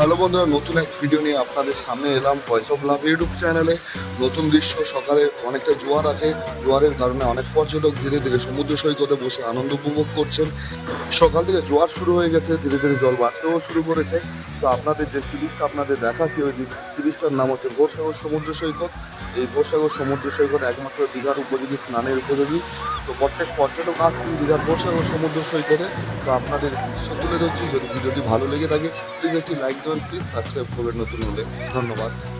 Hello বন্ধুরা, নতুন এক ভিডিও নিয়ে আপনাদের সামনে এলাম ভয়েস অফ লাভ ইউটিউব চ্যানেলে নতুন দৃশ্য সকালে অনেকটা জোয়ার আছে। জোয়ারের কারণে অনেক পর্যটক ধীরে ধীরে সমুদ্র সৈকতে বসে আনন্দ উপভোগ করছেন। সকাল থেকে জোয়ার শুরু হয়ে গেছে, ধীরে ধীরে জল বাড়তেও শুরু করেছে। তো আপনাদের যে সিরিজটা আপনাদের দেখাচ্ছি, ওই সিরিজটার নাম হচ্ছে ভোরসাগর সমুদ্র সৈকত। এই ভোরসাগর সমুদ্র সৈকত একমাত্র দীঘার উপযোগী স্নানের উপযোগী। তো প্রত্যেক পর্যটক আসছেন দীঘার ভোরসাগর সমুদ্র সৈকতে। তো আপনাদের দৃশ্য তুলে ধরছি। যদি ভিডিওটি ভালো লেগে থাকে প্লিজ একটি লাইক দেবেন প্লিজ সাবস্ক্রাইব করবেন নতুন হলে। ধন্যবাদ।